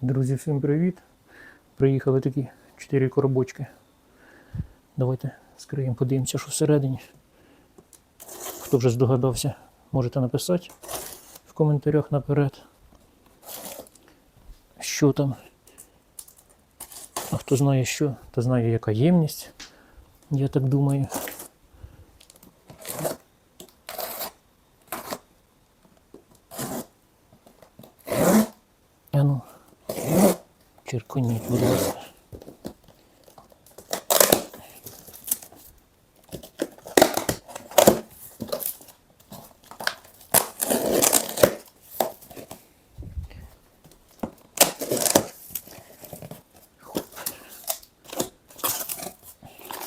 Друзі, всім привіт! Приїхали такі 4 коробочки. Давайте скриємо, подивимося, що всередині. Хто вже здогадався, можете написати в коментарях наперед. Що там. А хто знає що, то знає, яка ємність. Я так думаю. черконіть, будь ласка.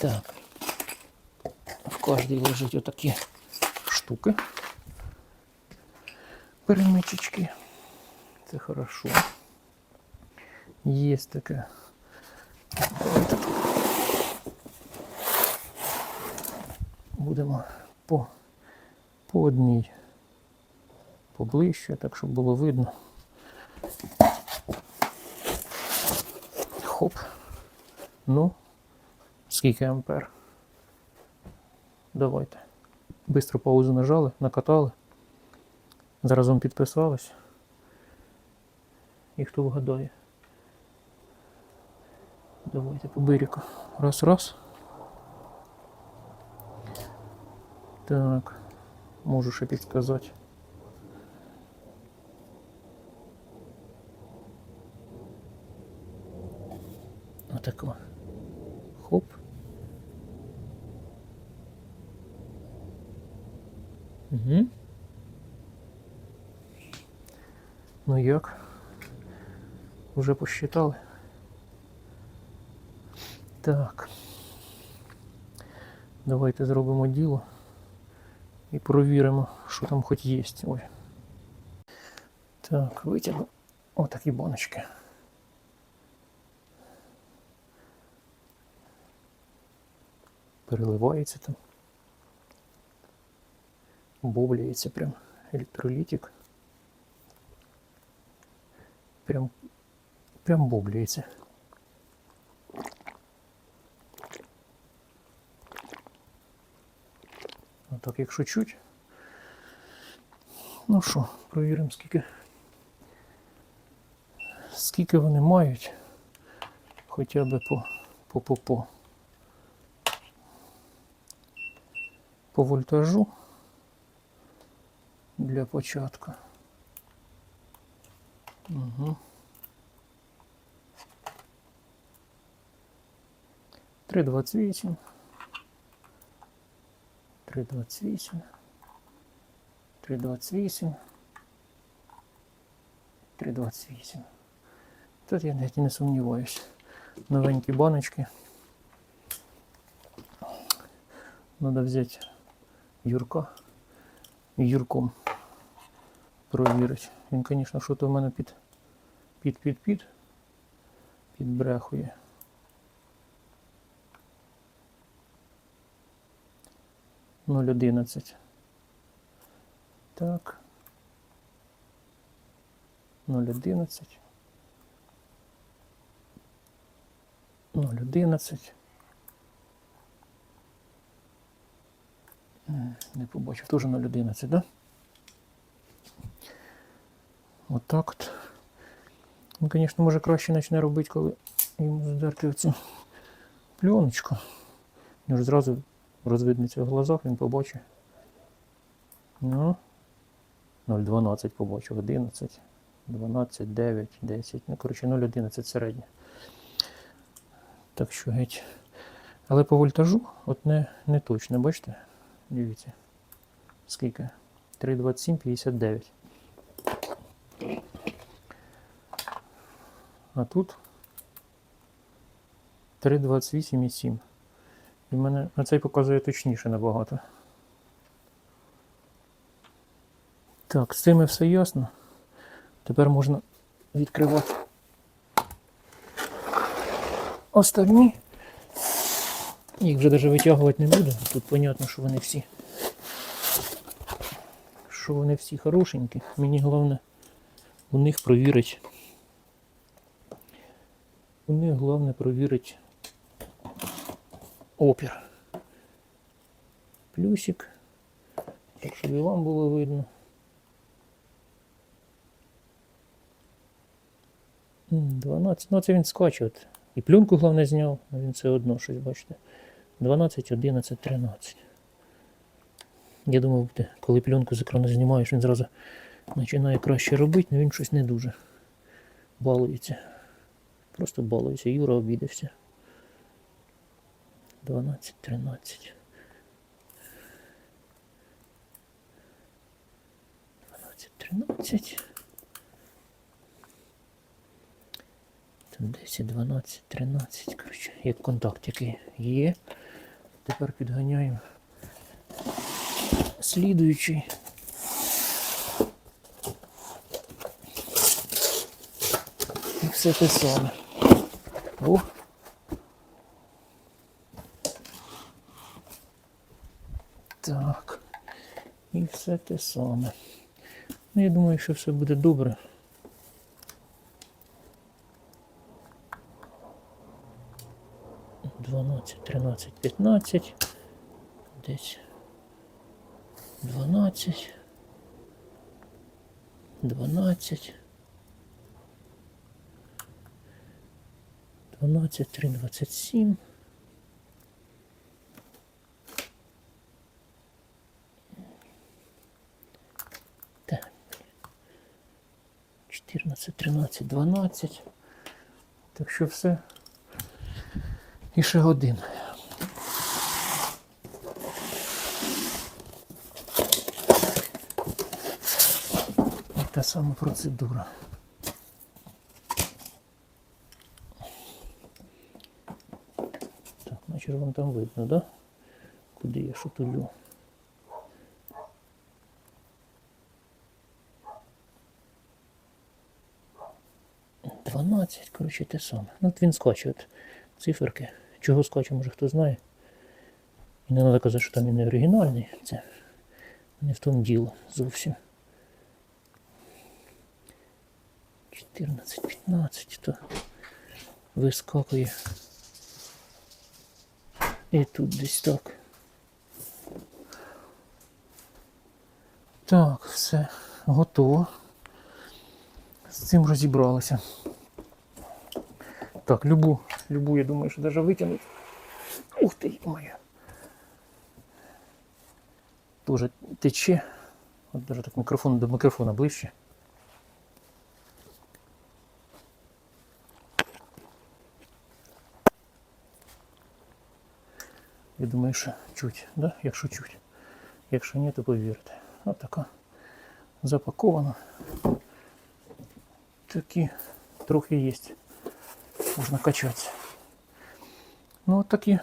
Так. В кожній лежать отакі штуки. Перемичечки. Це хорошо. Є таке. Будемо по, по одній поближче, так щоб було видно. Хоп. Ну, скільки ампер? Давайте. Бистро паузу нажали, накатали. Заразом підписались. І хто вгадає? Давайте по бирику. Раз, раз. Так. Можу ще підказати. Отако. Хоп. Угу. Ну як? Уже посчитали? Так. Давайте зробимо діло і провіримо, що там хоч є. Ой. Так, витягну отакі баночки. Переливається там. Бовляється прям електролітик. Прям, прям бовляється. Отак, якщо чуть. Ну що, провіримо, скільки. Скільки вони мають. Хоча б по по по по. По вольтажу для початку. Угу. 3,28. 3,28. 3,28. 3,28. Тут я навіть не сумніваюся. Новенькі баночки. Надо взяти Юрка. Юрком провірити. Він, звісно, що то в мене під під під під підбрехує. Нуль одинадцять. Так. Нуль одинадцять. Нуль одинадцять. М, Не побачив, теж 0,11, да? От так от. Він, звісно, може краще почне робити, коли йому здерти пленочку. Він ж зразу розвиднеться в глазах, він побачить. Ну, 0,12 побачив, 11, 12, 9, 10. Ну, коротше, 0,11 середнє. Так що геть. Але по вольтажу от не, не точно, бачите? Дивіться. Скільки? 3,27, 59. А тут 3,28,7. І мене на цей показує точніше набагато. Так, з цими все ясно. Тепер можна відкривати остальні. Їх вже навіть витягувати не буду. Тут понятно, що вони всі. Що вони всі хорошенькі. Мені головне у них провірити У них головне провірити опір. Плюсик. Так, щоб і вам було видно. 12. Ну це він скаче. І пленку головне зняв, він все одно щось, бачите. 12, 11, 13. Я думав, коли пленку з екрану знімаєш, він зразу починає краще робити, але він щось не дуже балується. Просто балується. Юра обідався. 12, 13. 12, 13. Тут 10, 12, 13. Коротше, як контакт який є. Тепер підганяємо слідуючий. І все те саме. О. Так. І все те саме. Ну, Я думаю, що все буде добре. Дванадцять, тринадцять, п'ятнадцять. Десь. Дванадцять. Дванадцять. 12, 3, 27. 14, 13, 12. Так що все. І ще один. І та сама процедура. Так, значить вам там видно, да? Куди я шутулю? Дванадцять, коротше, те саме. Ну, от він скаче от циферки. Чого скаче, може хто знає. І не треба казати, що там він не оригінальний. Це не в тому діло зовсім. 14, 15, то вискакує. І тут десь так. Так, все готово. З цим розібралися. Так, любу, любу, я думаю, що навіть витягнуть. Ух ти, моя. Тоже тече. От даже так мікрофон до мікрофона ближче. Я думаю, що чуть, да? якщо чуть. Якщо ні, то повірте. От така запакована. Такі трохи є. Можна качатися. Ну от такі.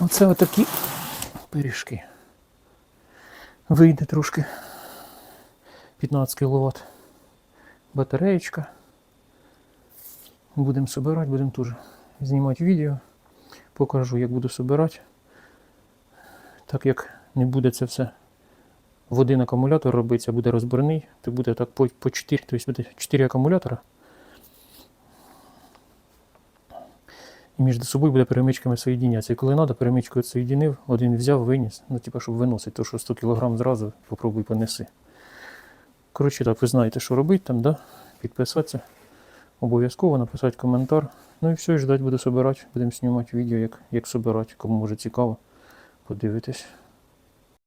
Оце отакі пиріжки. Вийде трошки 15 кВт батареєчка. Будемо собирати, будемо теж знімати відео. Покажу, як буду собирати. Так як не буде це все в один акумулятор робиться, буде розбірний, то буде так по 4, тобто буде 4 акумулятора. І між собою буде перемичками соєдінятися. І коли треба, перемичкою соєдинив, один взяв, виніс, ну типу, щоб виносити, то що 100 кг зразу попробуй понеси. Коротше, так, ви знаєте, що робити там, да? підписатися. Обов'язково написати коментар. Ну і все, і ждать буду собирати. Будемо знімати відео, як, як собирати. Кому може цікаво, подивитись.